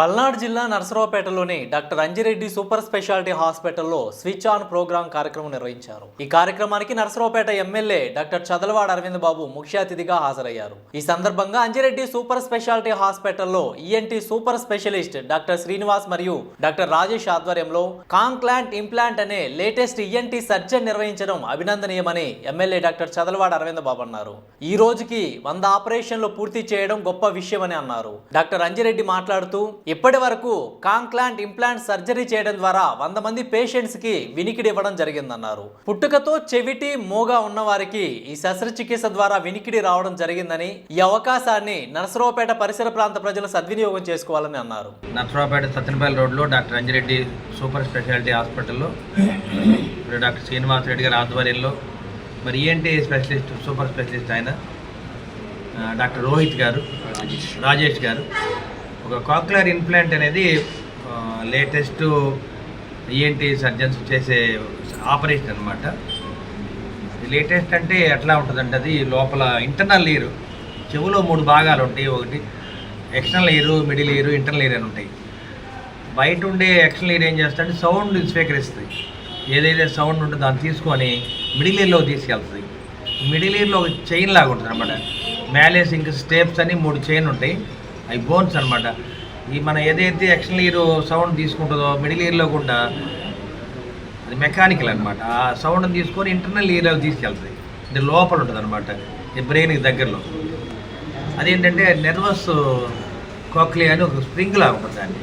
పల్నాడు జిల్లా నరసరావుపేటలోని doctor Anjireddy super speciality హాస్పిటల్లో స్విచ్ ఆన్ ప్రోగ్రాం కార్యక్రమం నిర్వహించారు. ఈ కార్యక్రమానికి నరసరావుపేట ఎమ్మెల్యే డాక్టర్ చదలవాడ అరవింద్ బాబు ముఖ్య అతిథిగా హాజరయ్యారు. ఈ సందర్భంగా అంజిరెడ్డి సూపర్ స్పెషాలిటీ హాస్పిటల్లో ENT super specialist doctor Srinivas మరియు డాక్టర్ రాజేష్ ఆధ్వర్యంలో కాంక్లాంట్ ఇంప్లాంట్ అనే లేటెస్ట్ ఈఎన్టీ సర్జన్ నిర్వహించడం అభినందనీయమని ఎమ్మెల్యే డాక్టర్ చదలవాడ అరవింద్ బాబు అన్నారు. ఈ రోజుకి వంద ఆపరేషన్లు పూర్తి చేయడం గొప్ప విషయమని అన్నారు. డాక్టర్ అంజిరెడ్డి మాట్లాడుతూ ఇప్పటి వరకు కాంక్లాంట్ ఇంప్లాంట్ సర్జరీ చేయడం ద్వారా వంద మంది పేషెంట్స్కి వినికిడి ఇవ్వడం జరిగిందన్నారు. పుట్టుకతో చెవిటి మూగా ఉన్న వారికి ఈ శస్త్రచికిత్స ద్వారా వినికిడి రావడం జరిగిందని ఈ అవకాశాన్ని నరసరావుపేట పరిసర ప్రాంత ప్రజలు సద్వినియోగం చేసుకోవాలని అన్నారు. నరసరావుపేట సత్యనపల్లి రోడ్లో డాక్టర్ అంజిరెడ్డి సూపర్ స్పెషాలిటీ హాస్పిటల్లో డాక్టర్ శ్రీనివాస్ రెడ్డి గారి ఆధ్వర్యంలో మరి ఏంటి స్పెషలిస్ట్ సూపర్ స్పెషలిస్ట్ ఆయన డాక్టర్ రోహిత్ గారు రాజేష్ గారు ఒక కాక్యులర్ ఇన్ప్లాంట్ అనేది లేటెస్ట్ ఈఎన్టీ సర్జన్స్ చేసే ఆపరేషన్ అనమాట లేటెస్ట్ అంటే ఎట్లా ఉంటుందంటే అది లోపల ఇంటర్నల్ ఇయర్ చెవులో మూడు భాగాలు ఉంటాయి. ఒకటి external ear middle ear internal ear అని ఉంటాయి. బయట ఉండే ఎక్స్టర్నల్ ఇయర్ ఏం చేస్తుంటే సౌండ్ స్వీకరిస్తుంది. ఏదైతే సౌండ్ ఉంటుందో దాన్ని తీసుకొని మిడిల్ ఇయర్లో తీసుకెళ్తుంది. మిడిల్ ఇయర్లో ఒక చైన్ లాగా ఉంటుంది అనమాట మ్యాలేస్ ఇంకా స్టేప్స్ అని మూడు చైన్ ఉంటాయి. అవి బోన్స్ అనమాట ఈ మన ఏదైతే ఎక్స్టర్నల్ ఇయర్ సౌండ్ తీసుకుంటుందో మిడిల్ ఇయర్లో కూడా అది మెకానికల్ అనమాట ఆ సౌండ్ని తీసుకొని ఇంటర్నల్ ఇయర్లోకి తీసుకెళ్తుంది. అంటే లోపల ఉంటుంది అనమాట ఈ బ్రెయిన్కి దగ్గరలో. అదేంటంటే నెర్వస్ కోక్లీ అని ఒక స్ప్రింగ్ ఉంటుంది దాన్ని.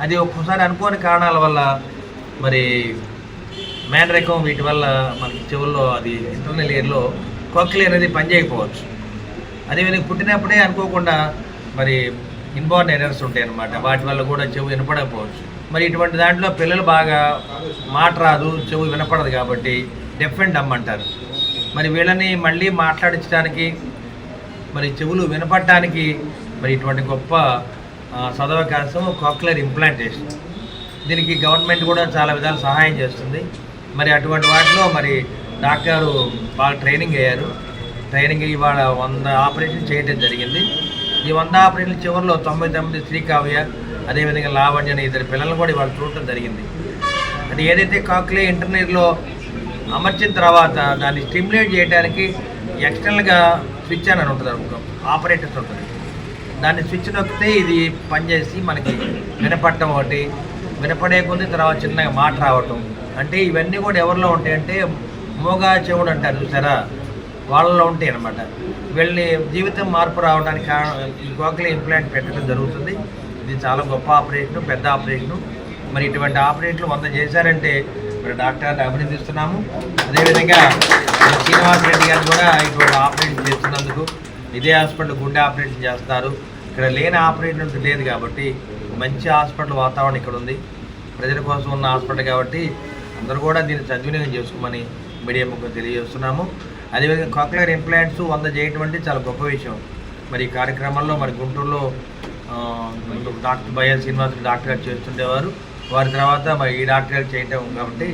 అది ఒక్కోసారి అనుకోని కారణాల వల్ల మరి మేనరకం వీటి వల్ల మనకి చెవుల్లో అది ఇంటర్నల్ ఇయర్లో కోక్లీ అనేది పనిచేయకపోవచ్చు. అదేవిధంగా పుట్టినప్పుడే అనుకోకుండా మరి ఇన్బార్న్ ఎనర్స్ ఉంటాయి అన్నమాట వాటి వల్ల కూడా చెవు వినపడకపోవచ్చు. మరి ఇటువంటి దాంట్లో పిల్లలు బాగా మాట రాదు చెవు వినపడదు కాబట్టి డెఫ్ అండ్ డమ్ అంటారు. మరి వీళ్ళని మళ్ళీ మాట్లాడించడానికి మరి చెవులు వినపడటానికి మరి ఇటువంటి గొప్ప చదవకాశం సదవకాశం కాక్యులర్ ఇంప్లాంటేషన్ దీనికి గవర్నమెంట్ కూడా చాలా విధాలు సహాయం చేస్తుంది. మరి అటువంటి వాటిలో మరి డాక్టర్ బాగా ట్రైనింగ్ అయ్యారు. ట్రైనింగ్ ఇవాళ వంద ఆపరేషన్ చేయడం జరిగింది. ఈ వంద ఆపరేషన్ చివరిలో తొంభై తొమ్మిది శ్రీకావ్య అదేవిధంగా లావణ్య అనే ఇద్దరు పిల్లలు కూడా ఇవాళ చూడటం జరిగింది. అది ఏదైతే కాక్లే ఇంటర్నెట్లో అమర్చిన తర్వాత దాన్ని స్టిమ్యులేట్ చేయడానికి ఎక్స్టర్నల్గా స్విచ్ అని ఉంటుంది ఒక ఆపరేటర్స్ ఉంటుంది. దాన్ని స్విచ్ నొక్కితే ఇది పనిచేసి మనకి వినపడటం ఒకటి వినపడే కొద్ది తర్వాత చిన్నగా మాట రావటం. అంటే ఇవన్నీ కూడా ఎవరిలో ఉంటాయంటే మోగా చెవుడు అంటారు చూసారా? వాళ్ళలో ఉంటాయి అనమాట వీళ్ళని జీవితం మార్పు రావడానికి కారణం ఈ గోకలి ఇంప్లాంట్ పెట్టడం జరుగుతుంది. ఇది చాలా గొప్ప ఆపరేషన్ పెద్ద ఆపరేషను. మరి ఇటువంటి ఆపరేషన్లు వంద చేశారంటే మరి డాక్టర్ని అభినందిస్తున్నాము. అదేవిధంగా మరి శ్రీనివాస్ రెడ్డి గారు కూడా ఇటువంటి ఆపరేషన్ చేస్తున్నందుకు ఇదే హాస్పిటల్ గుండె ఆపరేషన్ చేస్తారు. ఇక్కడ లేని ఆపరేషన్ లేదు కాబట్టి మంచి హాస్పిటల్ వాతావరణం ఇక్కడ ఉంది. ప్రజల కోసం ఉన్న హాస్పిటల్ కాబట్టి అందరూ కూడా దీన్ని సద్వినియోగం చేసుకోమని మీడియా ముఖ్యం తెలియజేస్తున్నాము. అదేవిధంగా కాక్యులర్ ఇంప్లాంట్స్ వంద చేయటం అంటే చాలా గొప్ప విషయం. మరి ఈ కార్యక్రమంలో మరి గుంటూరులో డాక్టర్ బయ్య శ్రీనివాస్ డాక్టర్ గారు చేస్తుండేవారు. వారి తర్వాత మరి ఈ డాక్టర్ గారు చేయటం కాబట్టి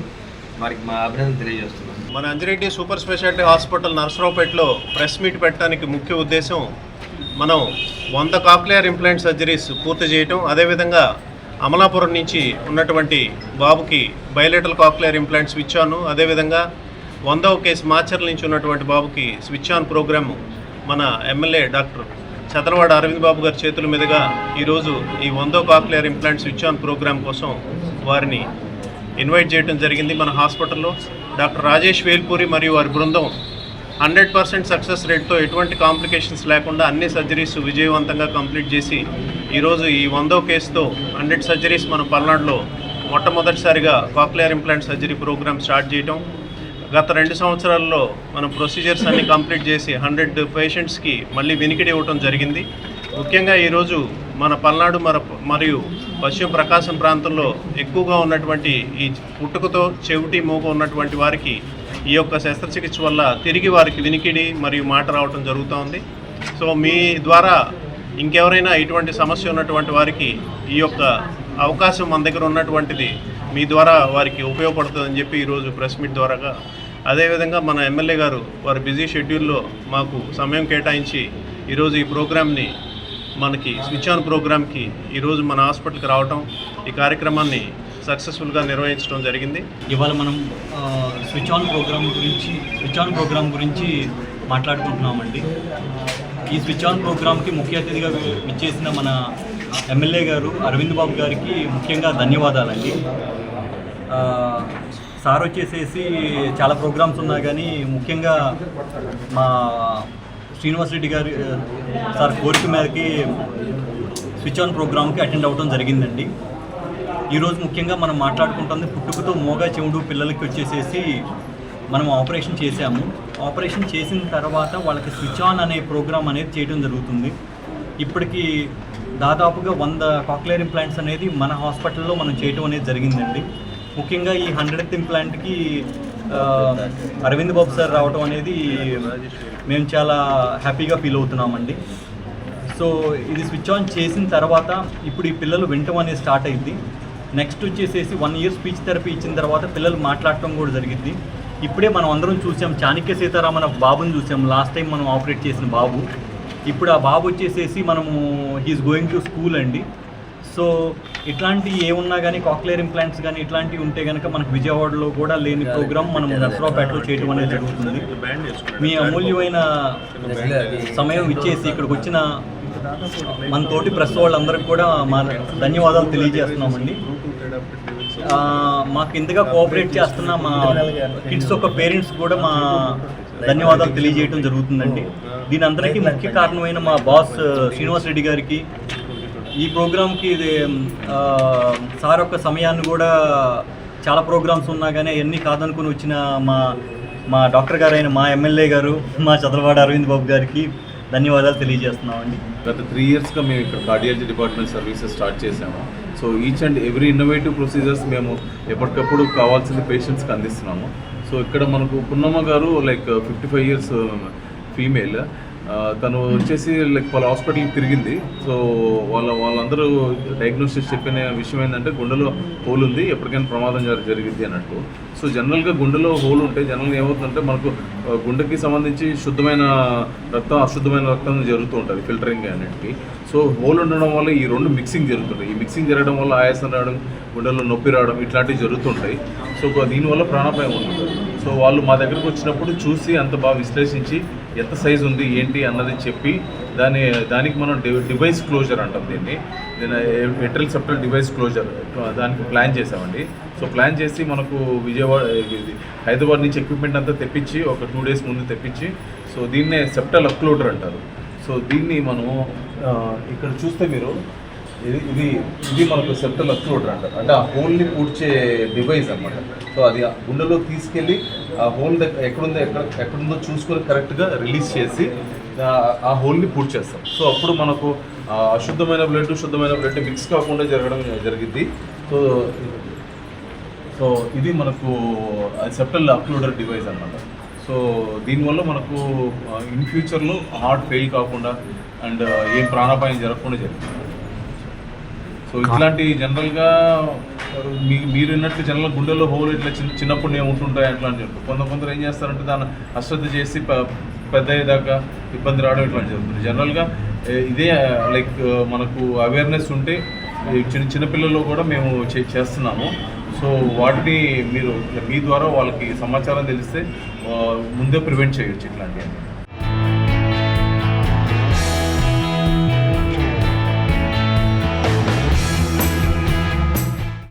వారికి మా అభినందన తెలియజేస్తున్నాం మన అంజిరెడ్డి సూపర్ స్పెషాలిటీ హాస్పిటల్ నర్సరావుపేటలో ప్రెస్ మీట్ పెట్టడానికి ముఖ్య ఉద్దేశం మనం వంద కాక్లియర్ ఇంప్లాంట్ సర్జరీస్ పూర్తి చేయటం. అదేవిధంగా అమలాపురం నుంచి ఉన్నటువంటి బాబుకి బయలేటల్ కాక్లియర్ ఇంప్లాంట్స్ ఇచ్చాను. అదేవిధంగా వందవ కేసు మాచర్ల నుంచి ఉన్నటువంటి బాబుకి స్విచ్ ఆన్ ప్రోగ్రాము మన ఎమ్మెల్యే డాక్టర్ చదలవాడ అరవింద్ బాబు గారి చేతుల మీదుగా ఈరోజు ఈ వందో cochlear implant switch on programme కోసం వారిని ఇన్వైట్ చేయడం జరిగింది మన హాస్పిటల్లో. డాక్టర్ రాజేష్ వేల్పూరి మరియు వారి బృందం హండ్రెడ్ పర్సెంట్ సక్సెస్ రేట్తో ఎటువంటి కాంప్లికేషన్స్ లేకుండా అన్ని సర్జరీస్ విజయవంతంగా కంప్లీట్ చేసి ఈరోజు ఈ వందో కేసుతో హండ్రెడ్ సర్జరీస్ మన పల్నాడులో మొట్టమొదటిసారిగా cochlear implant surgery programme start చేయటం. గత రెండు సంవత్సరాల్లో మనం ప్రొసీజర్స్ అన్ని కంప్లీట్ చేసి హండ్రెడ్ పేషెంట్స్కి మళ్ళీ వినికిడి ఇవ్వటం జరిగింది. ముఖ్యంగా ఈరోజు మన పల్నాడు మర మరియు పశ్చిమ ప్రకాశం ప్రాంతంలో ఎక్కువగా ఉన్నటువంటి ఈ పుట్టుకతో చెవిటి మూగ ఉన్నటువంటి వారికి ఈ యొక్క శస్త్రచికిత్స వల్ల తిరిగి వారికి వినికిడి మరియు మాట రావటం జరుగుతూ ఉంది. సో మీ ద్వారా ఇంకెవరైనా ఇటువంటి సమస్య ఉన్నటువంటి వారికి ఈ యొక్క అవకాశం మన దగ్గర ఉన్నటువంటిది మీ ద్వారా వారికి ఉపయోగపడుతుందని చెప్పి ఈరోజు ప్రెస్ మీట్ ద్వారాగా. అదేవిధంగా మన ఎమ్మెల్యే గారు వారి బిజీ షెడ్యూల్లో మాకు సమయం కేటాయించి ఈరోజు ఈ ప్రోగ్రామ్ని మనకి స్విచ్ ఆన్ ప్రోగ్రామ్కి ఈరోజు మన హాస్పిటల్కి రావటం ఈ కార్యక్రమాన్ని సక్సెస్ఫుల్గా నిర్వహించడం జరిగింది. ఇవాళ మనం స్విచ్ ఆన్ ప్రోగ్రామ్ గురించి స్విచ్ ఆన్ ప్రోగ్రామ్ గురించి మాట్లాడుకుంటున్నామండి. ఈ స్విచ్ ఆన్ ప్రోగ్రామ్కి ముఖ్య అతిథిగా విచ్చేసిన మన ఎమ్మెల్యే గారు అరవింద్ బాబు గారికి ముఖ్యంగా ధన్యవాదాలండి. సార్ వచ్చేసేసి చాలా ప్రోగ్రామ్స్ ఉన్నా కానీ ముఖ్యంగా మా శ్రీనివాస్ రెడ్డి గారి సార్ కోరిక మేరకి స్విచ్ ఆన్ ప్రోగ్రామ్కి అటెండ్ అవ్వడం జరిగిందండి. ఈరోజు ముఖ్యంగా మనం మాట్లాడుకుంటుంది పుట్టుకతో మోగా చెవుడు పిల్లలకి వచ్చేసేసి మనం ఆపరేషన్ చేసాము ఆపరేషన్ చేసిన తర్వాత వాళ్ళకి స్విచ్ ఆన్ అనే ప్రోగ్రామ్ అనేది చేయడం జరుగుతుంది. ఇప్పటికి దాదాపుగా వంద కాక్లియర్ ఇంప్లాంట్స్ అనేది మన హాస్పిటల్లో మనం చేయటం అనేది జరిగిందండి. ముఖ్యంగా ఈ హండ్రెడ్ ఇంప్లాంట్కి అరవింద్ బాబు సార్ రావడం అనేది మేము చాలా హ్యాపీగా ఫీల్ అవుతున్నామండి. సో ఇది స్విచ్ ఆన్ చేసిన తర్వాత ఇప్పుడు ఈ పిల్లలు వినటం అనేది స్టార్ట్ అయింది. నెక్స్ట్ వచ్చేసేసి వన్ ఇయర్ స్పీచ్ థెరపీ ఇచ్చిన తర్వాత పిల్లలు మాట్లాడటం కూడా జరిగింది. ఇప్పుడే మనం అందరం చూసాం చాణక్య సీతారామన్ బాబుని చూసాం లాస్ట్ టైం మనం ఆపరేట్ చేసిన బాబు. ఇప్పుడు ఆ బాబు వచ్చేసేసి మనము హీఈస్ గోయింగ్ టు స్కూల్ అండి. సో ఇట్లాంటి ఏమున్నా కానీ కాక్లియర్ ఇంప్లాంట్స్ కానీ ఇట్లాంటివి ఉంటే కనుక మనకు విజయవాడలో కూడా లేని ప్రోగ్రామ్ మనం నర్సరావుపేటలో చేయడం అనేది జరుగుతుంది. మీ అమూల్యమైన సమయం ఇచ్చేసి ఇక్కడికి వచ్చిన మన తోటి ప్రెస్ వాళ్ళందరికీ కూడా మా ధన్యవాదాలు తెలియజేస్తున్నామండి. మాకు ఇంతగా కోఆపరేట్ చేస్తున్న మా కిడ్స్ యొక్క పేరెంట్స్ కూడా మా ధన్యవాదాలు తెలియజేయడం జరుగుతుందండి. దీని అందరికీ ముఖ్య కారణమైన మా బాస్ శ్రీనివాస్ రెడ్డి గారికి ఈ ప్రోగ్రామ్కి ఇది సార్ యొక్క సమయాన్ని కూడా చాలా ప్రోగ్రామ్స్ ఉన్నా కానీ అవన్నీ కాదనుకుని వచ్చిన మా మా డాక్టర్ గారైన మా ఎమ్మెల్యే గారు మా చంద్రబాబు అరవింద్ బాబు గారికి ధన్యవాదాలు తెలియజేస్తున్నామండి. గత త్రీ ఇయర్స్గా మేము ఇక్కడ కార్డియాలజీ డిపార్ట్మెంట్ సర్వీసెస్ స్టార్ట్ చేసాము so each and every innovative procedures మేము ఎప్పటికప్పుడు కావాల్సిన పేషెంట్స్కి అందిస్తున్నాము. సో ఇక్కడ మనకు Punnamma garu like fifty five years female తను వచ్చేసి లైక్ వాళ్ళ హాస్పిటల్కి తిరిగింది. సో వాళ్ళ వాళ్ళందరూ డయాగ్నోసిస్ చెప్పిన విషయం ఏంటంటే గుండెలో హోల్ ఉంది ఎప్పటికైనా ప్రమాదం జరి- జరిగింది అన్నట్టు. సో జనరల్గా గుండెలో హోల్ ఉంటే జనరల్గా ఏమవుతుందంటే మనకు గుండెకి సంబంధించి శుద్ధమైన రక్తం అశుద్ధమైన రక్తం జరుగుతూ ఉంటుంది ఫిల్టరింగ్ అన్నిటికీ సో హోల్ ఉండడం వల్ల ఈ రెండు మిక్సింగ్ జరుగుతుంది ఈ మిక్సింగ్ జరగడం వల్ల ఆయాసం రావడం గుండెలో నొప్పి రావడం ఇట్లాంటివి జరుగుతుంటాయి. సో దీనివల్ల ప్రాణాపాయం ఉంటుంది. సో వాళ్ళు మా దగ్గరకు వచ్చినప్పుడు చూసి అంత బాగా విశ్లేషించి ఎంత సైజు ఉంది ఏంటి అన్నది చెప్పి దాని దానికి మనం డి- డివైస్ క్లోజర్ అంటాం దీన్ని. దీని ఎట్రల్ సెప్టల్ డివైస్ క్లోజర్ దానికి ప్లాన్ చేసామండి సో ప్లాన్ చేసి మనకు విజయవాడ హైదరాబాద్ నుంచి ఎక్విప్మెంట్ అంతా తెప్పించి ఒక టూ డేస్ ముందు తెప్పించి సో దీన్నే సెప్టల్ అప్లోడర్ అంటారు. సో దీన్ని మనము ఇక్కడ చూస్తే మీరు ఇది ఇది ఇది మనకు సెప్టల్ అక్రూడర్ అంటారు. అంటే ఆ హోల్ని పూడ్చే డివైస్ అన్నమాట. సో అది గుండెలో తీసుకెళ్ళి ఆ హోల్ దగ్గర ఎక్కడుందో ఎక్కడ ఎక్కడుందో చూసుకొని కరెక్ట్గా రిలీజ్ చేసి ఆ- హోల్ని పూడ్చేస్తాం సో అప్పుడు మనకు అశుద్ధమైన బ్లడ్ శుద్ధమైన బ్లడ్ మిక్స్ కాకుండా జరగడం జరిగింది. సో సో ఇది మనకు సెప్టల్ అక్రూడర్ డివైస్ అనమాట సో దీనివల్ల మనకు ఇన్ ఫ్యూచర్లో హార్ట్ ఫెయిల్ కాకుండా అండ్ ఏం ప్రాణాపాయం జరగకుండా జరుగుతుంది. సో ఇట్లాంటి జనరల్గా మీ మీరు విన్నట్లు జనరల్ గుండెలో హోల్ ఇట్లా చిన్న చిన్నప్పుడు నేను ఉంటుంటాయి అట్లా అని చెప్పి. కొంత కొందరు ఏం చేస్తారంటే దాన్ని అశ్రద్ధ చేసి పెద్ద అయ్యేదాకా ఇబ్బంది రావడం ఇట్లా జరుగుతుంది జనరల్గా ఇదే లైక్ మనకు అవేర్నెస్ ఉంటే చిన్న చిన్నపిల్లల్లో కూడా మేము చే- చేస్తున్నాము. సో వాటిని మీరు మీ ద్వారా వాళ్ళకి సమాచారం తెలిస్తే ముందే ప్రివెంట్ చేయొచ్చు ఇట్లాంటివి